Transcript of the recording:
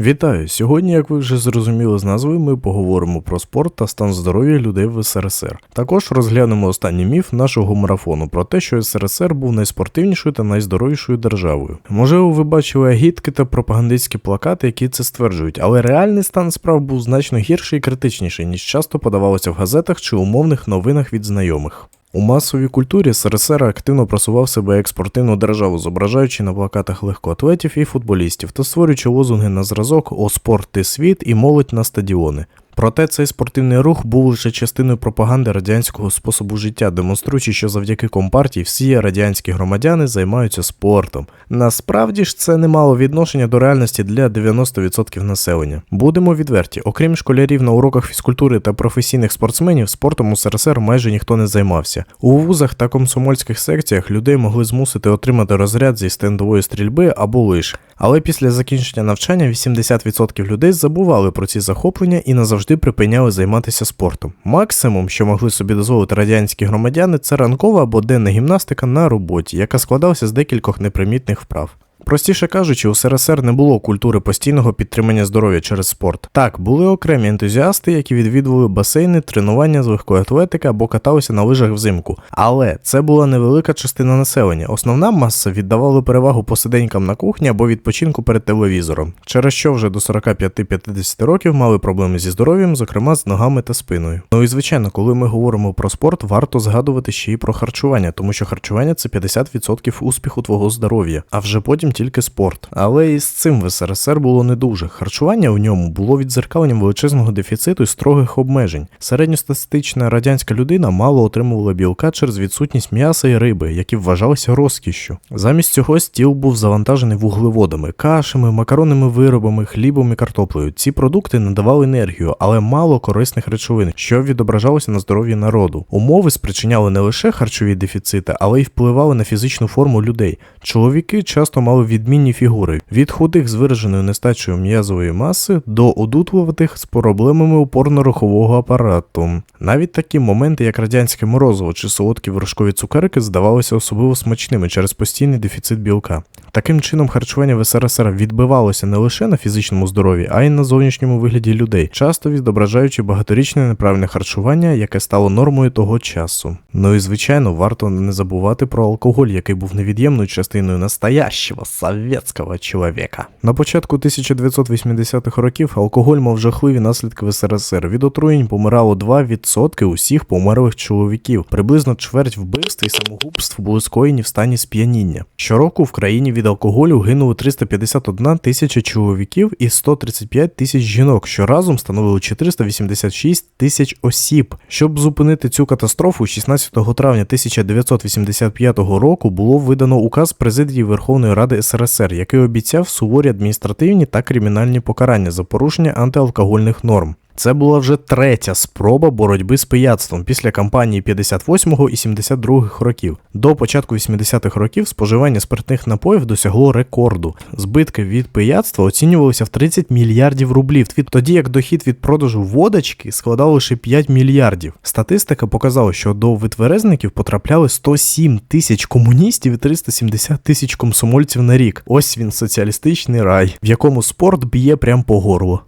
Вітаю! Сьогодні, як ви вже зрозуміли з назви, ми поговоримо про спорт та стан здоров'я людей в СРСР. Також розглянемо останній міф нашого марафону про те, що СРСР був найспортивнішою та найздоровішою державою. Можливо, ви бачили агітки та пропагандистські плакати, які це стверджують, але реальний стан справ був значно гірший і критичніший, ніж часто подавалося в газетах чи умовних новинах від знайомих. У масовій культурі СРСР активно просував себе як спортивну державу, зображаючи на плакатах легкоатлетів і футболістів та створюючи лозунги на зразок О спорт ти світ і молодь на стадіони. Проте цей спортивний рух був лише частиною пропаганди радянського способу життя, демонструючи, що завдяки компартії всі радянські громадяни займаються спортом. Насправді ж це не мало відношення до реальності для 90% населення. Будемо відверті, окрім школярів на уроках фізкультури та професійних спортсменів, спортом у СРСР майже ніхто не займався. У вузах та комсомольських секціях людей могли змусити отримати розряд зі стендової стрільби або лиш. Але після закінчення навчання 80% людей забували про ці захоплення і назавжди припиняли займатися спортом. Максимум, що могли собі дозволити радянські громадяни, це ранкова або денна гімнастика на роботі, яка складалася з декількох непримітних вправ. Простіше кажучи, у СРСР не було культури постійного підтримання здоров'я через спорт. Так, були окремі ентузіасти, які відвідували басейни, тренування з легкої атлетики або каталися на лижах взимку. Але це була невелика частина населення. Основна маса віддавала перевагу посиденькам на кухні або відпочинку перед телевізором, через що вже до 45-50 років мали проблеми зі здоров'ям, зокрема з ногами та спиною. Ну і звичайно, коли ми говоримо про спорт, варто згадувати ще й про харчування, тому що харчування це 50% успіху твого здоров'я, а вже потім тільки спорт. Але і з цим в СРСР було не дуже. Харчування в ньому було відзеркаленням величезного дефіциту і строгих обмежень. Середньостатистична радянська людина мало отримувала білка через відсутність м'яса і риби, які вважалися розкішшю. Замість цього стіл був завантажений вуглеводами, кашами, макаронними виробами, хлібом і картоплею. Ці продукти надавали енергію, але мало корисних речовин, що відображалося на здоров'ї народу. Умови спричиняли не лише харчові дефіцити, але й впливали на фізичну форму людей. Чоловіки часто мали відмінні фігури від худих з вираженою нестачею м'язової маси до одутловатих з проблемами опорно-рухового апарату. Навіть такі моменти, як радянське морозиво чи солодкі вершкові цукерки, здавалися особливо смачними через постійний дефіцит білка. Таким чином, харчування в СРСР відбивалося не лише на фізичному здоров'ї, а й на зовнішньому вигляді людей, часто відображаючи багаторічне неправильне харчування, яке стало нормою того часу. Ну і звичайно, варто не забувати про алкоголь, який був невід'ємною частиною настоящого совєтського чоловіка. На початку 1980-х років алкоголь мав жахливі наслідки в СРСР. Від отруєнь помирало 2% усіх померлих чоловіків. Приблизно чверть вбивств і самогубств були скоєні в стані сп'яніння. Щороку в країні від алкоголю гинуло 351 тисяча чоловіків і 135 тисяч жінок, що разом становили 486 тисяч осіб. Щоб зупинити цю катастрофу, 16 травня 1985 року було видано указ президії Верховної Ради СРСР, який обіцяв суворі адміністративні та кримінальні покарання за порушення антиалкогольних норм. Це була вже третя спроба боротьби з пияцтвом після кампанії 58-го і 72-х років. До початку 80-х років споживання спиртних напоїв досягло рекорду. Збитки від пияцтва оцінювалися в 30 мільярдів рублів, тоді як дохід від продажу водочки складав лише 5 мільярдів. Статистика показала, що до витверезників потрапляли 107 тисяч комуністів і 370 тисяч комсомольців на рік. Ось він соціалістичний рай, в якому спорт б'є прямо по горлу.